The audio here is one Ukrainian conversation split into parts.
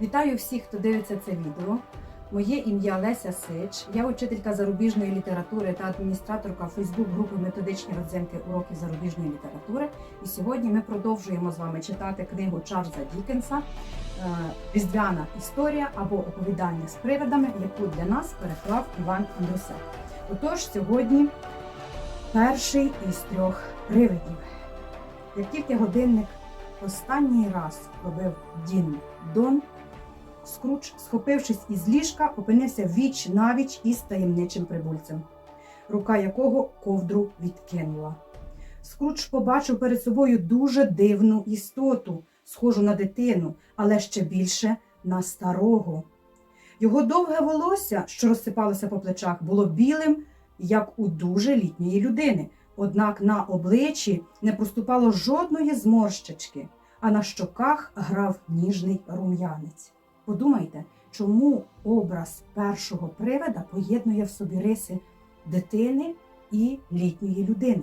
Вітаю всіх, хто дивиться це відео. Моє ім'я Леся Сич. Я учителька зарубіжної літератури та адміністраторка Фейсбук-групи методичні родзинки уроків зарубіжної літератури. І сьогодні ми продовжуємо з вами читати книгу Чарльза Дікенса е, Різдвяна історія або оповідання з привидами, яку для нас переклав Іван Андрусек. Отож, сьогодні перший із трьох привидів. Як тільки годинник останній раз пробив Дін Дон, Скруч, схопившись із ліжка, опинився віч навіч із таємничим прибульцем, рука якого ковдру відкинула. Скруч побачив перед собою дуже дивну істоту, схожу на дитину, але ще більше на старого. Його довге волосся, що розсипалося по плечах, було білим, як у дуже літньої людини, однак на обличчі не проступало жодної зморщички, а на щоках грав ніжний рум'янець. Подумайте, чому образ першого привида поєднує в собі риси дитини і літньої людини.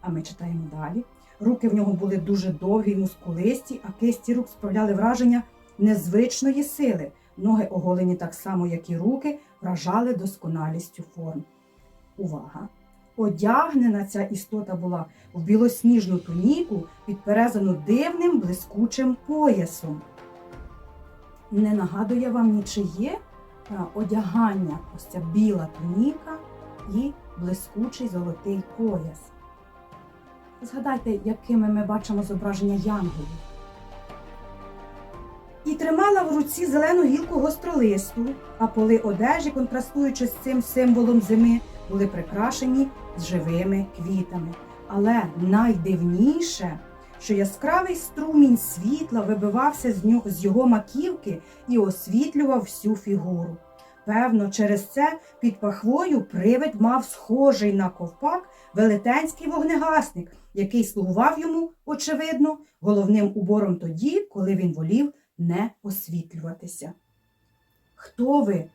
А ми читаємо далі. Руки в нього були дуже довгі й мускулисті, а кисті рук справляли враження незвичної сили. Ноги, оголені так само, як і руки, вражали досконалістю форм. Увага! Одягнена ця істота була в білосніжну туніку, підперезану дивним блискучим поясом. Не нагадує вам нічиє одягання, ось ця біла туніка і блискучий золотий пояс. Згадайте, якими ми бачимо зображення янголів. І тримала в руці зелену гілку гостролисту, а поли одежі, контрастуючи з цим символом зими, були прикрашені з живими квітами. Але найдивніше, що яскравий струмінь світла вибивався з його маківки і освітлював всю фігуру. Певно, через це під пахвою привид мав схожий на ковпак велетенський вогнегасник, який слугував йому, очевидно, головним убором тоді, коли він волів не освітлюватися. Хто ви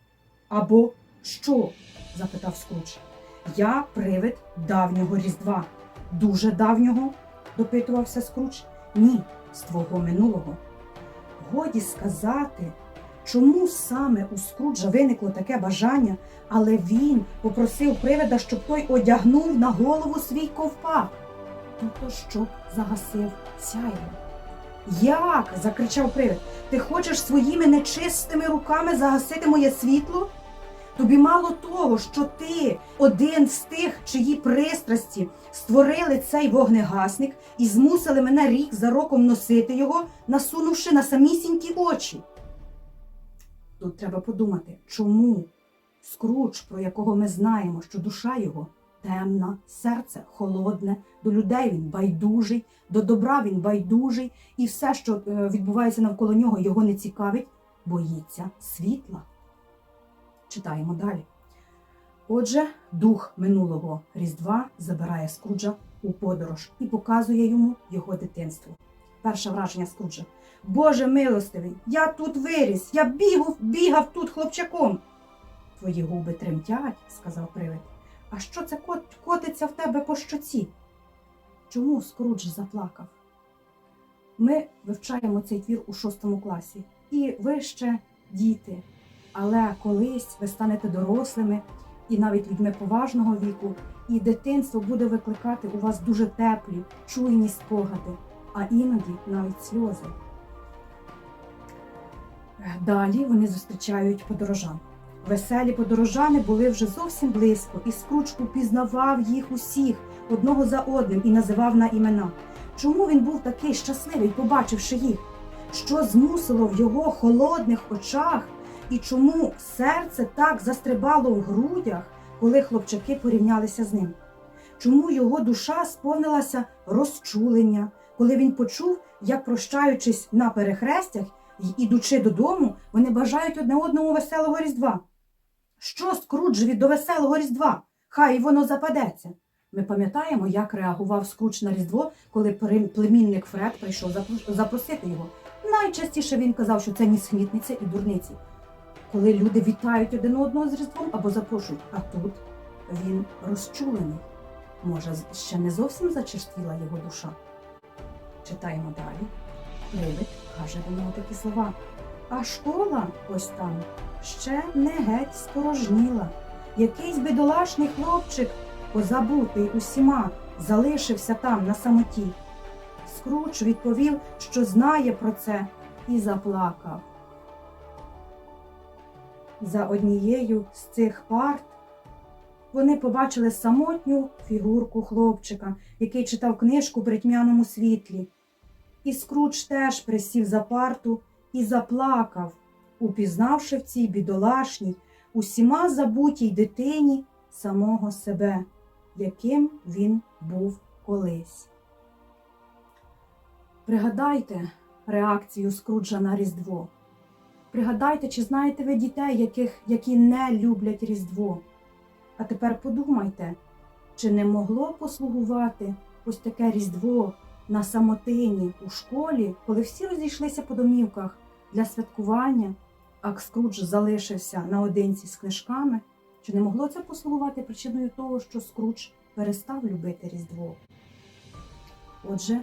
або що? запитав Скруч. Я привид давнього Різдва. Дуже давнього? Допитувався Скруч. Ні, з твого минулого. Годі сказати, чому саме у Скруджа виникло таке бажання, але він попросив привида, щоб той одягнув на голову свій ковпак, тобто щоб загасив сяйво. Як? закричав привид. Ти хочеш своїми нечистими руками загасити моє світло? Тобі мало того, що ти один з тих, чиї пристрасті створили цей вогнегасник і змусили мене рік за роком носити його, насунувши на самісінькі очі. Тут треба подумати, чому Скруч, про якого ми знаємо, що душа його темна, серце холодне, до людей він байдужий, до добра він байдужий, і все, що е, відбувається навколо нього, його не цікавить, боїться світла. Читаємо далі. Отже, дух минулого Різдва забирає Скруджа у подорож і показує йому його дитинство. Перше враження Скруджа. Боже милостивий, я тут виріс, я бігав, бігав тут хлопчаком. Твої губи тремтять, сказав привид. А що це кот, котиться в тебе по щоці? Чому Скрудж заплакав? Ми вивчаємо цей твір у шостому класі, і ви ще діти. Але колись ви станете дорослими і навіть людьми поважного віку, і дитинство буде викликати у вас дуже теплі, чуйні спогади, а іноді навіть сльози. Далі вони зустрічають подорожан. Веселі подорожани були вже зовсім близько, і Скруч упізнавав їх усіх одного за одним і називав на імена. Чому він був такий щасливий, побачивши їх? Що змусило в його холодних очах і чому серце так застрибало в грудях, коли хлопчаки порівнялися з ним? Чому його душа сповнилася розчулення, коли він почув, як прощаючись на перехрестях і ідучи додому, вони бажають одне одному веселого різдва? Що Скруджеві до веселого різдва? Хай воно западеться. Ми пам'ятаємо, як реагував Скрудж на Різдво, коли племінник Фред прийшов запросити його. Найчастіше він казав, що це нісхмітниця і дурниці. Коли люди вітають один одного з Різдвом або запрошують, а тут він розчулений. Може, ще не зовсім зачерствіла його душа. Читаємо далі. привид каже до нього такі слова. А школа ось там ще не геть спорожніла. Якийсь бідолашний хлопчик, позабутий усіма, залишився там на самоті. Скруч відповів, що знає про це, і заплакав. За однією з цих парт вони побачили самотню фігурку хлопчика, який читав книжку при тьмяному світлі. І Скруч теж присів за парту і заплакав, упізнавши в цій бідолашній, усіма забутій дитині самого себе, яким він був колись. Пригадайте реакцію Скруджа на Різдво. Пригадайте, чи знаєте ви дітей, яких, які не люблять Різдво. А тепер подумайте, чи не могло послугувати ось таке Різдво на самотині у школі, коли всі розійшлися по домівках для святкування, а Скрудж залишився наодинці з книжками? Чи не могло це послугувати причиною того, що Скрудж перестав любити Різдво? Отже,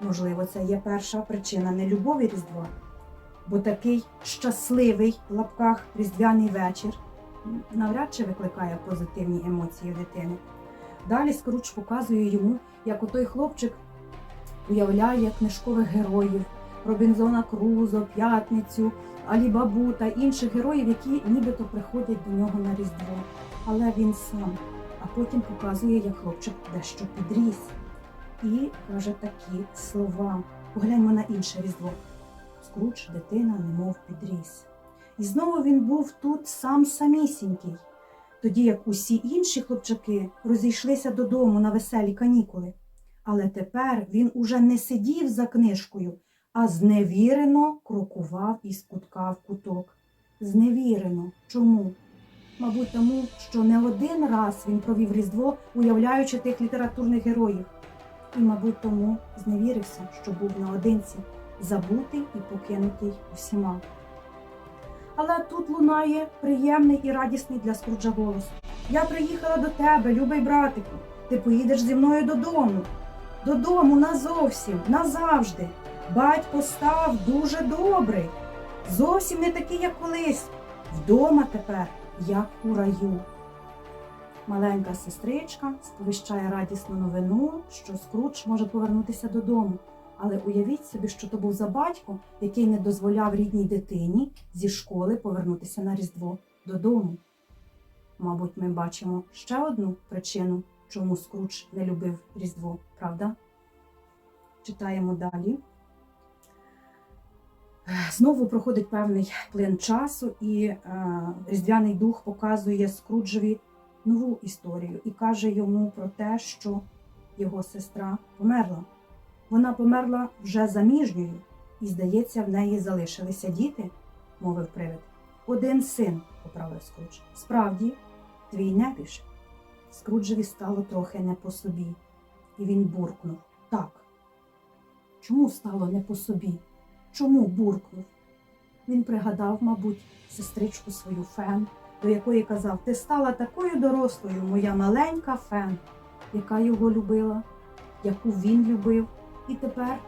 можливо, це є перша причина нелюбові Різдва, бо такий щасливий в лапках різдвяний вечір навряд чи викликає позитивні емоції в дитини. Далі Скруч показує йому, як отой хлопчик уявляє книжкових героїв Робінзона Крузо, П'ятницю, Алібабу та інших героїв, які нібито приходять до нього на Різдво. Але він сам, а потім показує, як хлопчик дещо підріс. І каже такі слова. Погляньмо на інше різдво. Скруч, дитина, немов підріс. І знову він був тут сам самісінький, тоді як усі інші хлопчаки розійшлися додому на веселі канікули. Але тепер він уже не сидів за книжкою, а зневірено крокував із кутка в куток. Зневірено. Чому? Мабуть, тому, що не один раз він провів Різдво, уявляючи тих літературних героїв. І, мабуть, тому зневірився, що був наодинці, забутий і покинутий усіма. Але тут лунає приємний і радісний для Скруджа голос. Я приїхала до тебе, любий братику. Ти поїдеш зі мною додому. Додому назовсім, назавжди. Батько став дуже добрий. Зовсім не такий, як колись. Вдома тепер, як у раю. Маленька сестричка сповіщає радісну новину, що Скрудж може повернутися додому. Але уявіть собі, що то був за батько, який не дозволяв рідній дитині зі школи повернутися на Різдво додому. Мабуть, ми бачимо ще одну причину, чому Скрудж не любив Різдво, правда? Читаємо далі. Знову проходить певний плин часу, і е, Різдвяний дух показує Скруджеві нову історію і каже йому про те, що його сестра померла. Вона померла вже заміжньою, і, здається, в неї залишилися діти, мовив привид. Один син, поправив Скрудж. Справді, твій небіж. Скруджеві стало трохи не по собі, і він буркнув так. Чому стало не по собі? Чому буркнув? Він пригадав, мабуть, сестричку свою Фен, до якої казав: Ти стала такою дорослою, моя маленька Фен, яка його любила, яку він любив. І тепер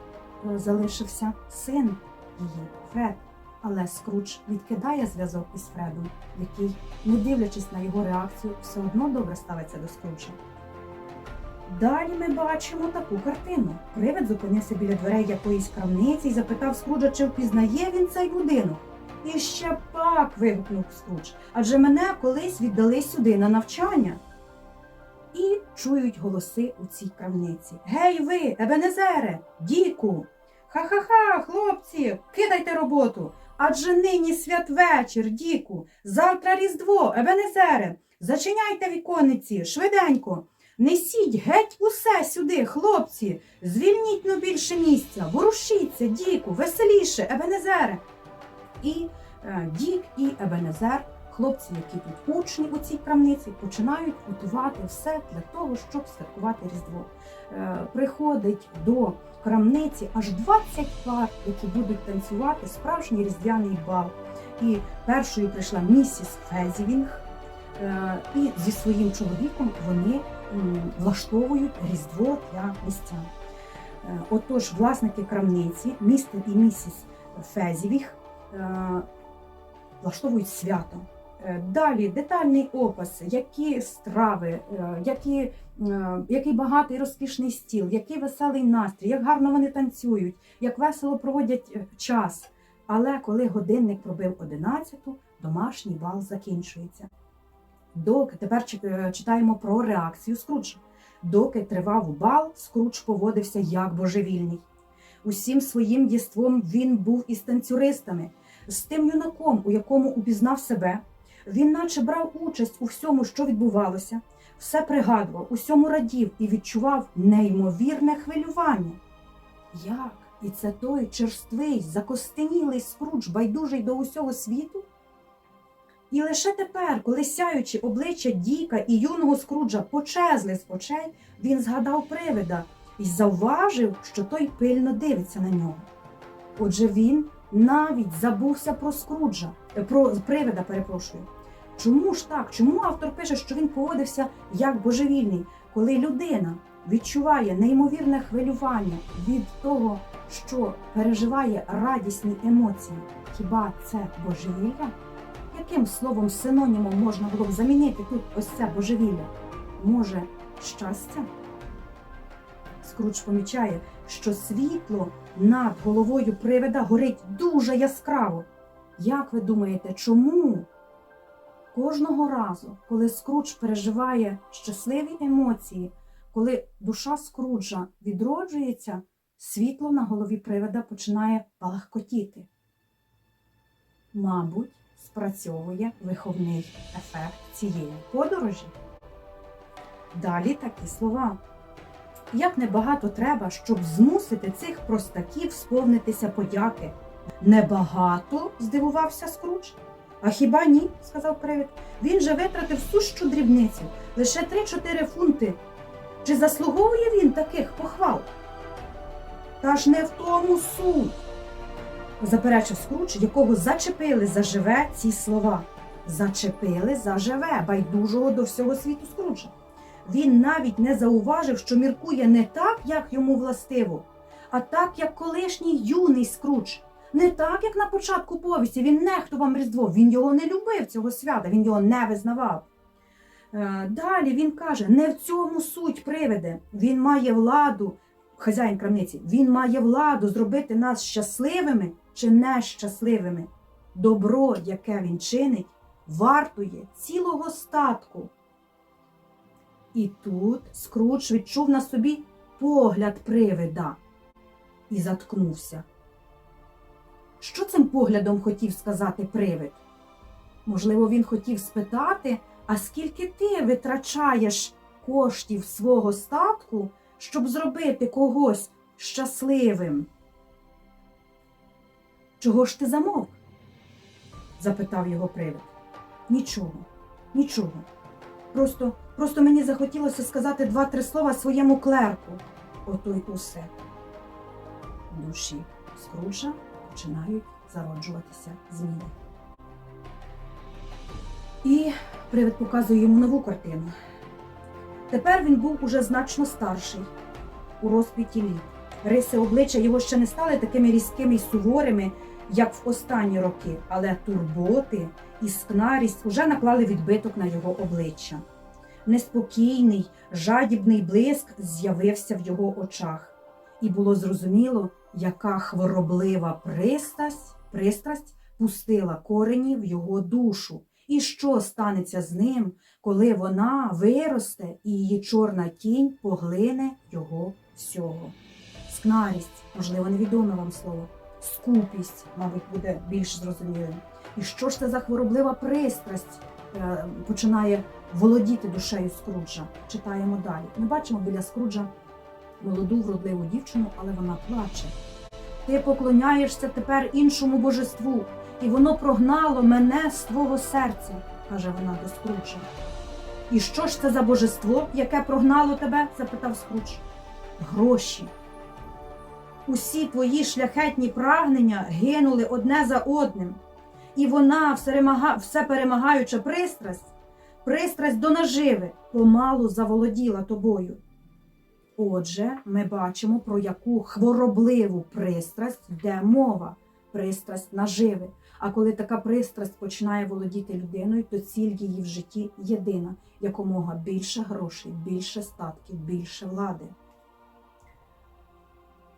е, залишився син її, Фред. Але Скрудж відкидає зв'язок із Фредом, який, не дивлячись на його реакцію, все одно добре ставиться до Скруджа. Далі ми бачимо таку картину. Привид зупинився біля дверей якоїсь крамниці і запитав Скруджа, чи впізнає він цей будинок. І ще пак. вигукнув Скрудж. Адже мене колись віддали сюди на навчання. І чують голоси у цій крамниці. Гей ви, Ебенезере, Діку! Ха-ха-ха, хлопці, кидайте роботу. Адже нині святвечір, Діку, завтра Різдво, Ебенезере, зачиняйте віконниці, швиденько. Несіть геть усе сюди, хлопці, звільніть ну більше місця, ворушіться, Діку, веселіше, Ебенезере. І е, Дік і Ебенезер, хлопці, які тут учні у цій крамниці, починають готувати все для того, щоб святкувати Різдво. Е, приходить до крамниці аж 20 пар, які будуть танцювати справжній різдвяний бал. І першою прийшла місіс Фезівінг, е, і зі своїм чоловіком вони влаштовують Різдво для містян. Е, Отож, власники крамниці, містер і місіс Фезівіх, е, влаштовують свято. Е, Далі детальний опис, які страви, е, які, е, який багатий розкішний стіл, який веселий настрій, як гарно вони танцюють, як весело проводять час. Але коли годинник пробив 11, домашній бал закінчується. Доки тепер читаємо про реакцію Скруджа. Доки тривав бал, Скрудж поводився як божевільний. Усім своїм єством він був із танцюристами, з тим юнаком, у якому упізнав себе. Він наче брав участь у всьому, що відбувалося, все пригадував, усьому радів і відчував неймовірне хвилювання. Як? І це той черствий, закостенілий скрудж, байдужий до усього світу? І лише тепер, коли сяючи обличчя Діка і юного скруджа почезли з очей, він згадав привида і завважив, що той пильно дивиться на нього. Отже, він навіть забувся про скруджа, е, про привида, перепрошую. Чому ж так? Чому автор пише, що він поводився як божевільний, коли людина відчуває неймовірне хвилювання від того, що переживає радісні емоції? Хіба це божевілля? Яким словом синонімом можна було б замінити тут ось це божевілля? Може, щастя? Скрудж помічає, що світло над головою привида горить дуже яскраво. Як ви думаєте, чому? Кожного разу, коли Скрудж переживає щасливі емоції, коли душа Скруджа відроджується, світло на голові привида починає палахкотіти. Мабуть, спрацьовує виховний ефект цієї подорожі. Далі такі слова. Як небагато треба, щоб змусити цих простаків сповнитися подяки. Небагато? здивувався Скрудж. А хіба ні? сказав привид. Він же витратив сущу дрібницю, лише 3-4 фунти. Чи заслуговує він таких похвал? Та ж не в тому суть, заперечив Скрудж, якого зачепили заживе ці слова. Зачепили заживе, байдужого до всього світу Скруджа. Він навіть не зауважив, що міркує не так, як йому властиво, а так, як колишній юний Скрудж. Не так, як на початку повісті. Він нехтував Різдво, він його не любив, цього свята, він його не визнавав. Е, Далі він каже: не в цьому суть привиде. Він має владу, хазяїн крамниці, він має владу зробити нас щасливими чи нещасливими. Добро, яке він чинить, вартує цілого статку. І тут Скрудж відчув на собі погляд привида і заткнувся. Що цим поглядом хотів сказати привид? Можливо, він хотів спитати, а скільки ти витрачаєш коштів свого статку, щоб зробити когось щасливим? Чого ж ти замовк? запитав його привид. Нічого, нічого. Просто, просто мені захотілося сказати два-три слова своєму клерку. Ото й усе. Душі Скруджа починають зароджуватися зміни. І привид показує йому нову картину. Тепер він був уже значно старший у розквіті літ. Риси обличчя його ще не стали такими різкими й суворими, як в останні роки, але турботи і скнарість уже наклали відбиток на його обличчя. Неспокійний, жадібний блиск з'явився в його очах, і було зрозуміло, яка хвороблива пристрасть, пристрасть пустила корені в його душу, і що станеться з ним, коли вона виросте і її чорна тінь поглине його всього. Скнарість, можливо, невідоме вам слово, скупість, мабуть, буде більш зрозумілим. І що ж це за хвороблива пристрасть е, починає володіти душею Скруджа? Читаємо далі. Ми бачимо біля Скруджа молоду вродливу дівчину, але вона плаче. Ти поклоняєшся тепер іншому божеству, і воно прогнало мене з твого серця, каже вона до Скруджа. І що ж це за божество, яке прогнало тебе? запитав Скрудж. Гроші. Усі твої шляхетні прагнення гинули одне за одним, і вона, все перемагаюча пристрасть, пристрасть до наживи, помалу заволоділа тобою. Отже, ми бачимо, про яку хворобливу пристрасть йде мова, пристрасть наживи. А коли така пристрасть починає володіти людиною, то ціль її в житті єдина якомога більше грошей, більше статків, більше влади.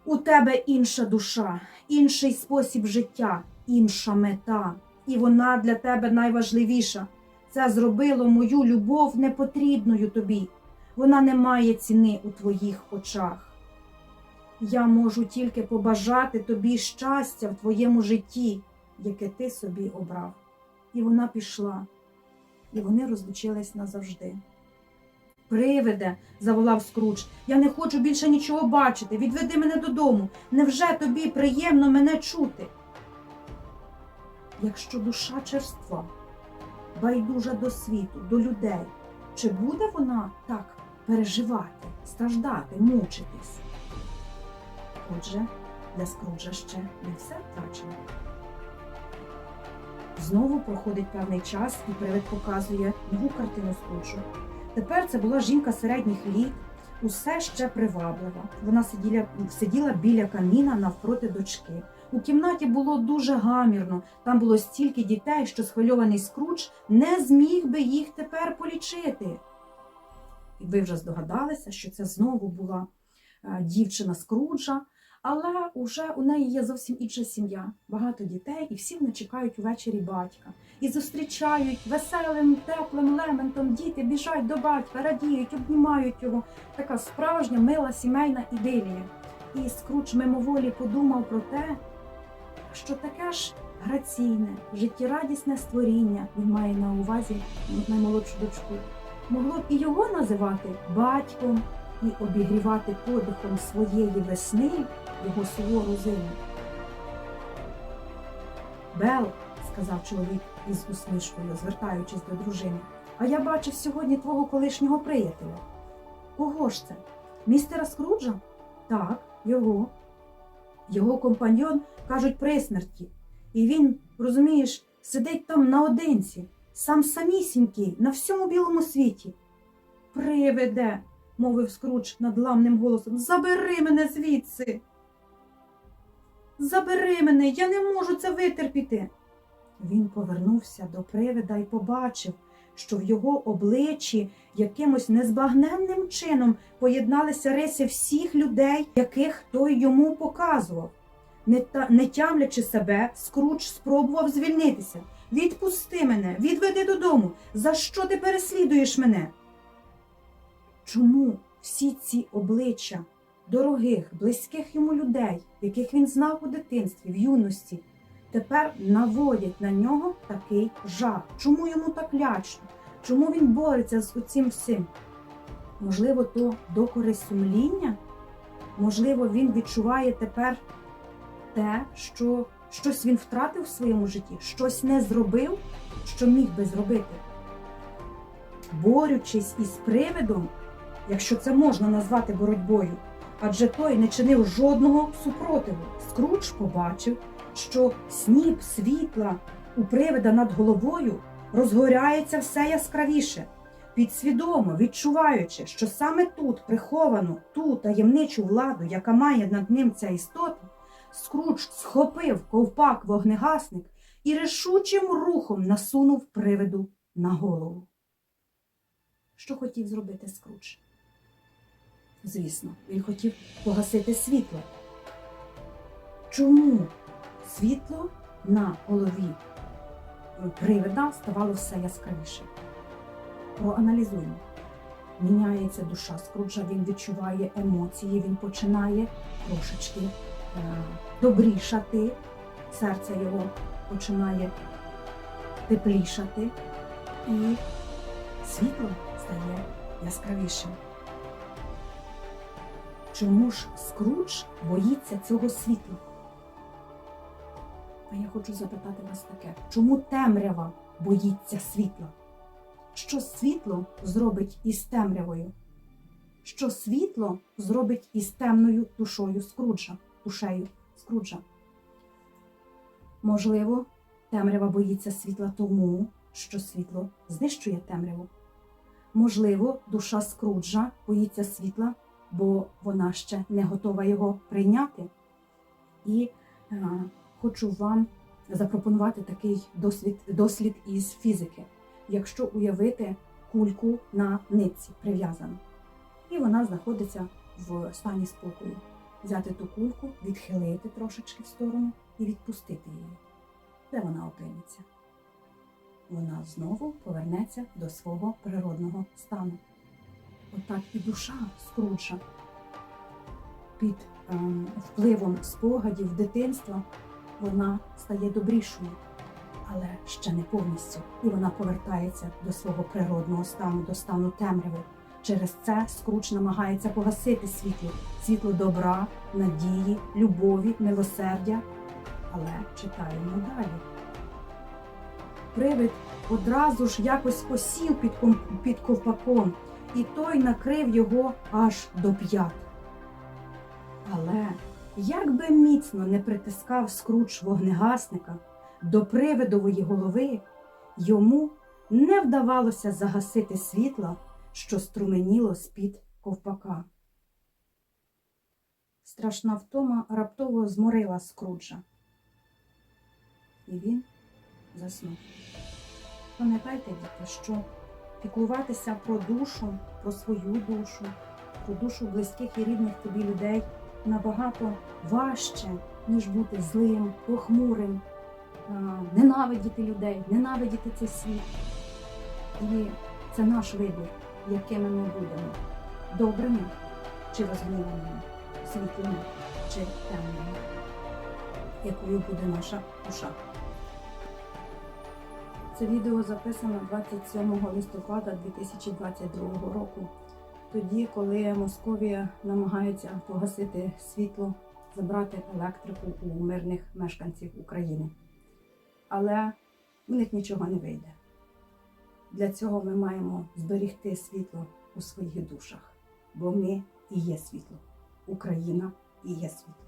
У тебе інша душа, інший спосіб життя, інша мета, і вона для тебе найважливіша. Це зробило мою любов непотрібною тобі. Вона не має ціни у твоїх очах. Я можу тільки побажати тобі щастя в твоєму житті, яке ти собі обрав. І вона пішла, і вони розлучились назавжди. Привиде, заволав Скрудж, я не хочу більше нічого бачити. Відведи мене додому. Невже тобі приємно мене чути? Якщо душа черства, байдужа до світу, до людей, чи буде вона так переживати, страждати, мучитись? Отже, для Скруджа ще не все втрачено. Знову проходить певний час, і привид показує нову картину Скруджу. Тепер це була жінка середніх літ, усе ще приваблива. Вона сиділа, сиділа біля каміна навпроти дочки. У кімнаті було дуже гамірно. Там було стільки дітей, що схвильований Скрудж не зміг би їх тепер полічити. І ви вже здогадалися, що це знову була е, дівчина Скруджа, але уже у неї є зовсім інша сім'я, багато дітей, і всі вони чекають увечері батька. І зустрічають веселим, теплим лементом. Діти біжать до батька, радіють, обнімають його. Така справжня мила сімейна ідилія. І Скрудж мимоволі подумав про те, що таке ж граційне, життєрадісне створіння він має на увазі наймолодшу дочку. Могло б і його називати батьком і обігрівати подихом своєї весни його сувору зиму. Бел, сказав чоловік із усмішкою, звертаючись до дружини, а я бачив сьогодні твого колишнього приятеля. Кого ж це? Містера Скруджа? Так, його. Його компаньон, кажуть, при смерті. І він, розумієш, сидить там наодинці, сам самісінький, на всьому білому світі. Приведе, мовив Скрудж надламним голосом, забери мене звідси. Забери мене, я не можу це витерпіти. Він повернувся до привида і побачив, що в його обличчі якимось незбагненним чином поєдналися риси всіх людей, яких той йому показував. Не, та, не тямлячи себе, Скрудж спробував звільнитися. Відпусти мене, відведи додому. За що ти переслідуєш мене? Чому всі ці обличчя дорогих, близьких йому людей, яких він знав у дитинстві, в юності, тепер наводять на нього такий жах? Чому йому так лячно? Чому він бореться з цим всім? Можливо, то докори сумління? Можливо, він відчуває тепер те, що щось він втратив в своєму житті, щось не зробив, що міг би зробити. Борючись із привидом, якщо це можна назвати боротьбою, адже той не чинив жодного супротиву. Скрудж побачив, що сніп світла у привида над головою розгоряється все яскравіше, підсвідомо відчуваючи, що саме тут приховано ту таємничу владу, яка має над ним ця істота, Скрудж схопив ковпак вогнегасник і рішучим рухом насунув привиду на голову. Що хотів зробити Скрудж? Звісно, він хотів погасити світло. Чому світло на голові привида ставало все яскравіше? Проаналізуємо. Міняється душа Скруджа, він відчуває емоції, він починає трошечки е, добрішати, серце його починає теплішати, і світло стає яскравішим. Чому ж Скрудж боїться цього світла? А я хочу запитати вас таке: чому темрява боїться світла? Що світло зробить із темрявою? Що світло зробить із темною душою Скруджа, душею Скруджа? Можливо, темрява боїться світла тому, що світло знищує темряву. Можливо, душа Скруджа боїться світла бо вона ще не готова його прийняти. І е, хочу вам запропонувати такий досвід, дослід із фізики. Якщо уявити кульку на нитці прив'язану, і вона знаходиться в стані спокою. Взяти ту кульку, відхилити трошечки в сторону і відпустити її. Де вона опиниться? Вона знову повернеться до свого природного стану. Отак і душа скруджа під ем, впливом спогадів дитинства вона стає добрішою, але ще не повністю. І вона повертається до свого природного стану, до стану темряви. Через це скруч намагається погасити світло, світло добра, надії, любові, милосердя. Але читаємо далі. Привид одразу ж якось осів під, під ковпаком, і той накрив його аж до п'ят. Але як би міцно не притискав скруч вогнегасника до привидової голови, йому не вдавалося загасити світла, що струменіло з-під ковпака. Страшна втома раптово зморила скруджа, і він заснув. Пам'ятайте, діти, що піклуватися про душу, про свою душу, про душу близьких і рідних тобі людей набагато важче, ніж бути злим, похмурим, ненавидіти людей, ненавидіти цей світ. І це наш вибір, якими ми будемо добрими чи розгніваними, світлими чи темними, якою буде наша душа. Це відео записано 27 листопада 2022 року, тоді, коли Московія намагається погасити світло, забрати електрику у мирних мешканців України. Але в них нічого не вийде. Для цього ми маємо зберігти світло у своїх душах, бо ми і є світло. Україна і є світло.